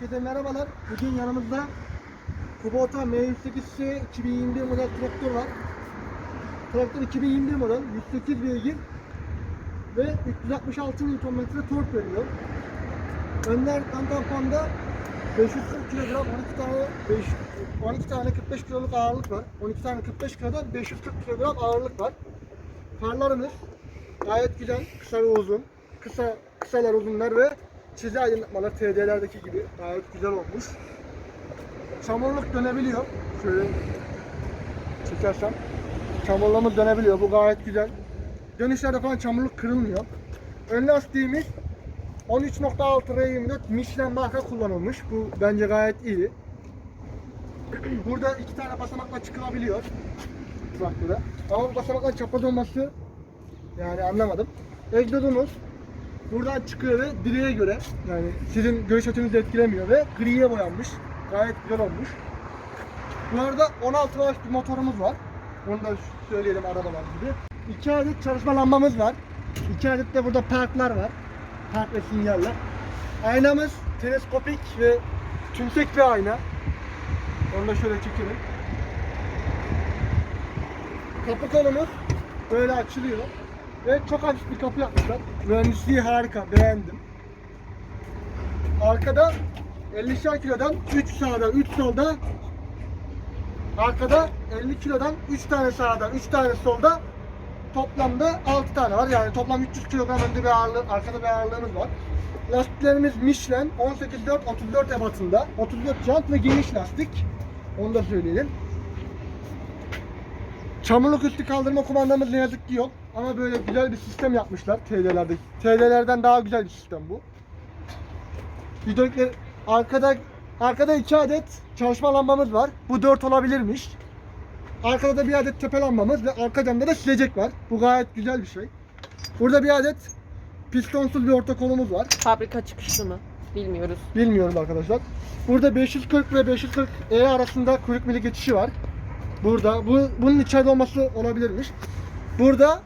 Herkese merhabalar. Bugün yanımızda Kubota M108C 2021 model traktör var. Traktör 2021 model, 108 beygir ve 366 Nm tork veriyor. Önder tampanda 540 kilogram 12 tane 5, 12 tane 45 kiloluk ağırlık var. 12 tane 45 kilodan 540 kilogram ağırlık var. Farlarımız gayet güzel, kısa ve uzun. Kısa, kısalar uzunlar ve çizgi aydınlatmalar TD'lerdeki gibi gayet güzel olmuş. Çamurluk dönebiliyor. Şöyle çekersem. Çamurlamız dönebiliyor. Bu gayet güzel. Dönüşlerde falan çamurluk kırılmıyor. Ön lastiğimiz 13.6 R24 Michelin marka kullanılmış. Bu bence gayet iyi. Burada iki tane basamakla çıkılabiliyor. Traktöre. Ama bu basamakla çapraz olması yani anlamadım. Egzozumuz buradan çıkıyor ve direğe göre yani sizin görüş açınızı etkilemiyor ve griye boyanmış. Gayet güzel olmuş. Bu arada 16 watt bir motorumuz var. Onu da söyleyelim arabalar gibi. 2 adet çalışma lambamız var. 2 adet de burada parklar var. Park ve sinyaller. Aynamız teleskopik ve tümsek bir ayna. Onu da şöyle çekelim. Kapı kolumuz böyle açılıyor. Ve çok hafif bir kapı yapmışlar. Mühendisliği harika, beğendim. Arkada 50'şer kilodan 3 sağda, 3 solda Arkada 50 kilodan 3 tane sağda, 3 tane solda toplamda 6 tane var. Yani toplam 300 kilogram önde bir ağırlığı, arkada bir ağırlığımız var. Lastiklerimiz Michelin 18.4 34 ebatında. 34 jant ve geniş lastik. Onu da söyleyelim. Çamurluk üstü kaldırma kumandamız ne yazık ki yok. Ama böyle güzel bir sistem yapmışlar TD'lerde. TD'lerden daha güzel bir sistem bu. Hidrolikler arkada arkada iki adet çalışma lambamız var. Bu dört olabilirmiş. Arkada da bir adet tepe lambamız ve arka camda da silecek var. Bu gayet güzel bir şey. Burada bir adet pistonsuz bir orta kolumuz var. Fabrika çıkışlı mı? Bilmiyoruz. Bilmiyorum arkadaşlar. Burada 540 ve 540 E arasında kuyruk mili geçişi var. Burada. Bu, bunun içeride olması olabilirmiş. Burada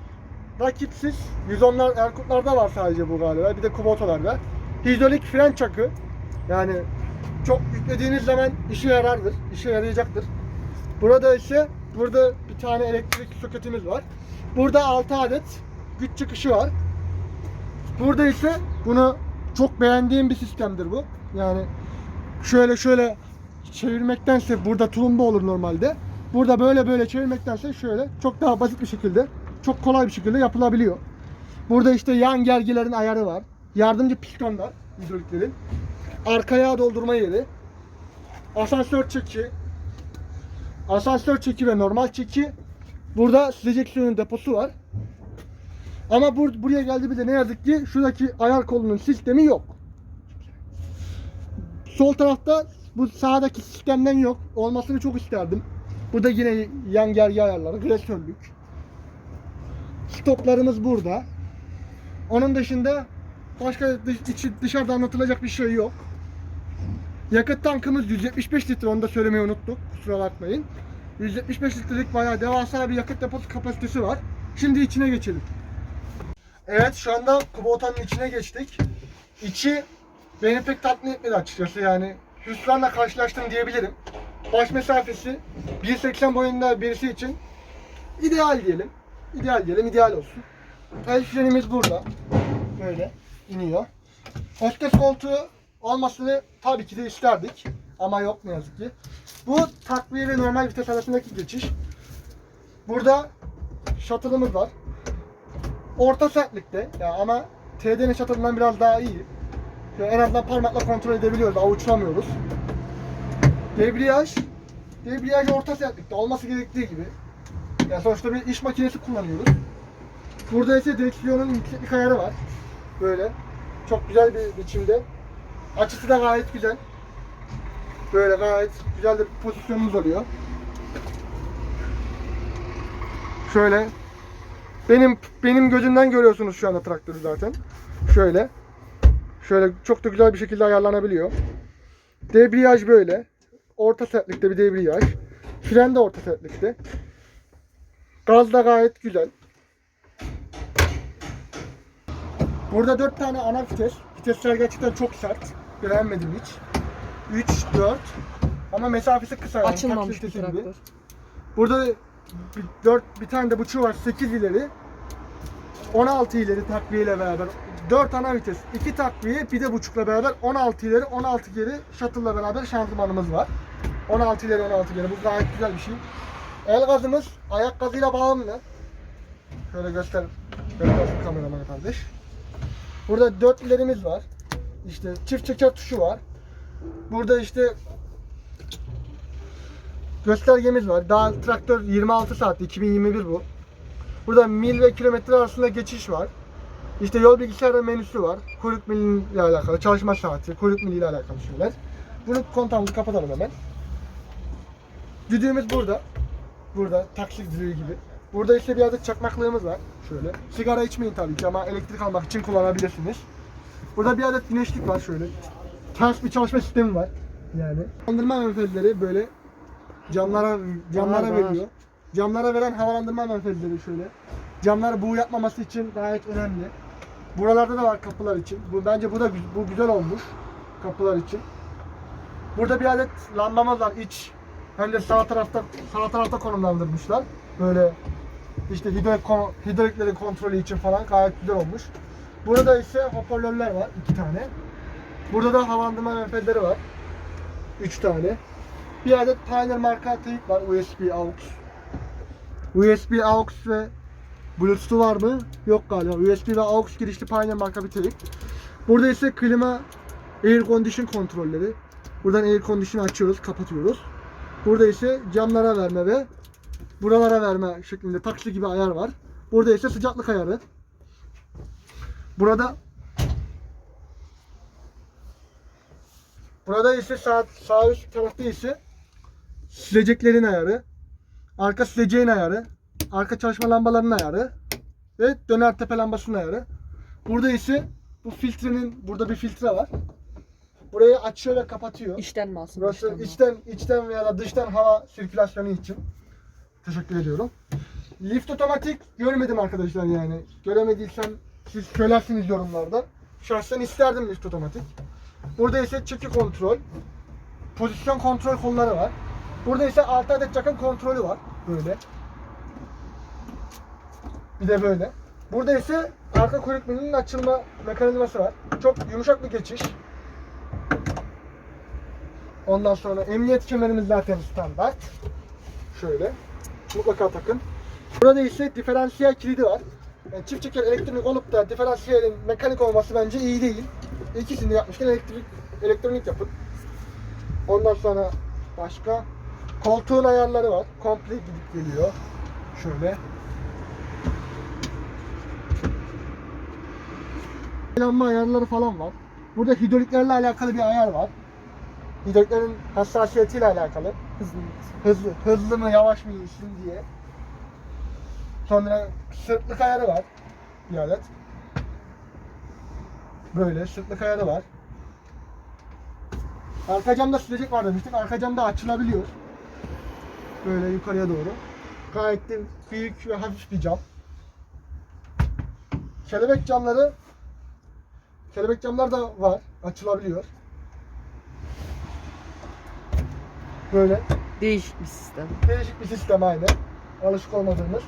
rakipsiz 110'lar Erkutlar'da var sadece bu galiba. Bir de Kubotalar'da. Hidrolik fren çakı. Yani çok yüklediğiniz zaman işe yarardır. işe yarayacaktır. Burada ise burada bir tane elektrik soketimiz var. Burada 6 adet güç çıkışı var. Burada ise bunu çok beğendiğim bir sistemdir bu. Yani şöyle şöyle çevirmektense burada tulumba olur normalde. Burada böyle böyle çevirmektense şöyle çok daha basit bir şekilde çok kolay bir şekilde yapılabiliyor. Burada işte yan gergilerin ayarı var. Yardımcı pistonlar hidroliklerin. Arkaya doldurma yeri. Asansör çeki. Asansör çeki ve normal çeki. Burada silecek suyun deposu var. Ama bur buraya geldi bir de ne yazık ki şuradaki ayar kolunun sistemi yok. Sol tarafta bu sağdaki sistemden yok. Olmasını çok isterdim. Bu da yine yan gergi ayarları, gresörlük. Stoplarımız burada. Onun dışında başka dış, dışarıda anlatılacak bir şey yok. Yakıt tankımız 175 litre onu da söylemeyi unuttuk. Kusura bakmayın. 175 litrelik bayağı devasa bir yakıt deposu kapasitesi var. Şimdi içine geçelim. Evet şu anda Kubota'nın içine geçtik. İçi beni pek tatmin etmedi açıkçası yani. Hüsranla karşılaştım diyebilirim. Baş mesafesi 1.80 boyunda birisi için ideal diyelim. İdeal diyelim, ideal olsun. El frenimiz burada. Böyle iniyor. Hostes koltuğu olmasını tabii ki de isterdik. Ama yok ne yazık ki. Bu takviye ve normal vites arasındaki geçiş. Burada shuttle'ımız var. Orta sertlikte ya ama TD'nin shuttle'ından biraz daha iyi. Yani en azından parmakla kontrol edebiliyoruz, avuçlamıyoruz. Debriyaj, debriyaj orta sertlikte olması gerektiği gibi. Yani sonuçta bir iş makinesi kullanıyoruz. Burada ise direksiyonun yükseklik ayarı var. Böyle. Çok güzel bir biçimde. Açısı da gayet güzel. Böyle gayet güzel bir pozisyonumuz oluyor. Şöyle. Benim benim gözümden görüyorsunuz şu anda traktörü zaten. Şöyle. Şöyle çok da güzel bir şekilde ayarlanabiliyor. Debriyaj böyle. Orta sertlikte bir debriyaj. Fren de orta sertlikte. Gaz da gayet güzel. Burada 4 tane ana vites. Vitesler gerçekten çok sert. Beğenmedim hiç. 3, 4. Ama mesafesi kısa. yani, Açılmamış bir gibi. Burada bir, 4 bir tane de buçuğu var 8 ileri. 16 ileri takviyeyle beraber 4 ana vites, 2 takviye, bir de buçukla beraber 16 ileri, 16 geri shuttle'la beraber şanzımanımız var. 16 ileri, 16 geri. Bu gayet güzel bir şey. El gazımız ayak gazıyla bağımlı. Şöyle göster. Göstersin kameraman kardeş. Burada 4 ilerimiz var. İşte çift çeker tuşu var. Burada işte göstergemiz var. Daha traktör 26 saatte 2021 bu. Burada mil ve kilometre arasında geçiş var. İşte yol bilgisayarı menüsü var. Kuyruk miliyle alakalı, çalışma saati, kuyruk miliyle alakalı şeyler. Bunu kontağımızı kapatalım hemen. Düdüğümüz burada. Burada taksi düdüğü gibi. Burada ise bir adet çakmaklığımız var. Şöyle. Sigara içmeyin tabii ki ama elektrik almak için kullanabilirsiniz. Burada bir adet güneşlik var şöyle. Ters bir çalışma sistemi var. Yani. Havalandırma menfezleri böyle camlara camlara veriyor. Camlara veren havalandırma menfezleri şöyle. Camlar buğu yapmaması için gayet önemli. Buralarda da var kapılar için. Bu bence bu da bu güzel olmuş kapılar için. Burada bir adet lambamız var iç. Hem de sağ tarafta sağ tarafta konumlandırmışlar. Böyle işte hidrolik kon- hidrolikleri kontrolü için falan gayet güzel olmuş. Burada ise hoparlörler var iki tane. Burada da havalandırma menfezleri var. Üç tane. Bir adet Pioneer marka teyip var USB aux. USB aux ve Bluetooth var mı? Yok galiba. USB ve aux girişli Pioneer marka bir teyip. Burada ise klima air condition kontrolleri. Buradan air condition'ı açıyoruz, kapatıyoruz. Burada ise camlara verme ve buralara verme şeklinde taksi gibi ayar var. Burada ise sıcaklık ayarı. Burada Burada ise sağ, sağ üst tarafta ise sileceklerin ayarı, arka sileceğin ayarı, arka çalışma lambalarının ayarı ve döner tepe lambasının ayarı. Burada ise bu filtrenin, burada bir filtre var. Burayı açıyor ve kapatıyor. İçten mi aslında? Burası mi? içten, içten veya da dıştan hava sirkülasyonu için. Teşekkür ediyorum. Lift otomatik görmedim arkadaşlar yani. Göremediysem siz söylersiniz yorumlarda. Şahsen isterdim lift otomatik. Burada ise çeki kontrol. Pozisyon kontrol kolları var. Burada ise 6 adet çakın kontrolü var. Böyle. Bir de böyle. Burada ise arka kuyruk açılma mekanizması var. Çok yumuşak bir geçiş. Ondan sonra emniyet kemerimiz zaten standart. Şöyle. Mutlaka takın. Burada ise diferansiyel kilidi var. Yani çift çeker elektronik olup da diferansiyelin mekanik olması bence iyi değil. İkisini de yapmışken elektrik, elektronik yapın. Ondan sonra başka koltuğun ayarları var. Komple gidip geliyor. Şöyle. Yanma ayarları falan var. Burada hidroliklerle alakalı bir ayar var. Hidroliklerin hassasiyetiyle alakalı. Hızlı. Hızlı, hızlı mı yavaş mı insin diye. Sonra sırtlık ayarı var. Bir adet. Böyle sırtlık ayarı var. Arka camda silecek var demiştik. Arka cam da açılabiliyor. Böyle yukarıya doğru. Gayet de büyük ve hafif bir cam. Kelebek camları Kelebek camlar da var. Açılabiliyor. Böyle Değişik bir sistem. değişik bir sistem aynı. Alışık olmadığımız.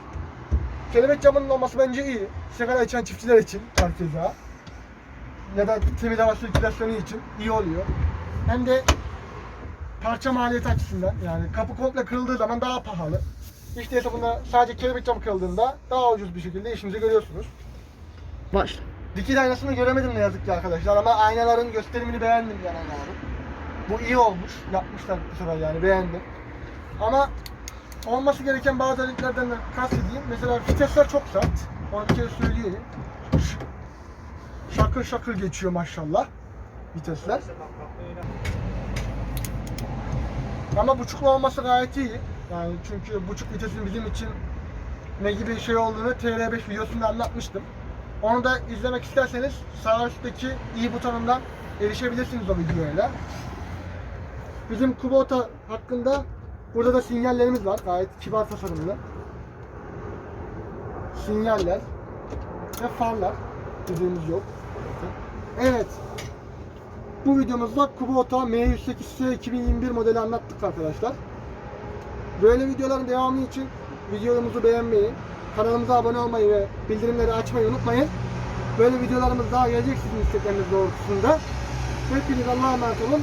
Kelebek camının olması bence iyi. Sigara içen çiftçiler için herkese. Ya da temiz hava sirkülasyonu için iyi oluyor. Hem de parça maliyeti açısından yani kapı komple kırıldığı zaman daha pahalı. İşte ise bunda sadece kelebek camı kırıldığında daha ucuz bir şekilde işinizi görüyorsunuz. Var. Dikiz aynasını göremedim ne yazık ki arkadaşlar ama aynaların gösterimini beğendim yani aynaların. Bu iyi olmuş. Yapmışlar bu sefer yani beğendim. Ama olması gereken bazı özelliklerden de kastedeyim. Mesela vitesler çok sert. Onu bir kere söyleyeyim. Ş- Şakır şakır geçiyor maşallah vitesler. Ama buçuklu olması gayet iyi. Yani çünkü buçuk vitesin bizim için ne gibi şey olduğunu TR5 videosunda anlatmıştım. Onu da izlemek isterseniz sağ üstteki i butonundan erişebilirsiniz o videoyla. Bizim Kubota hakkında burada da sinyallerimiz var. Gayet kibar tasarımlı. Sinyaller ve farlar. Dediğimiz yok. Evet. Bu videomuzda Kubota M108S 2021 modeli anlattık arkadaşlar. Böyle videoların devamı için videomuzu beğenmeyi, kanalımıza abone olmayı ve bildirimleri açmayı unutmayın. Böyle videolarımız daha gelecek sizin istekleriniz doğrultusunda. Hepiniz Allah'a emanet olun.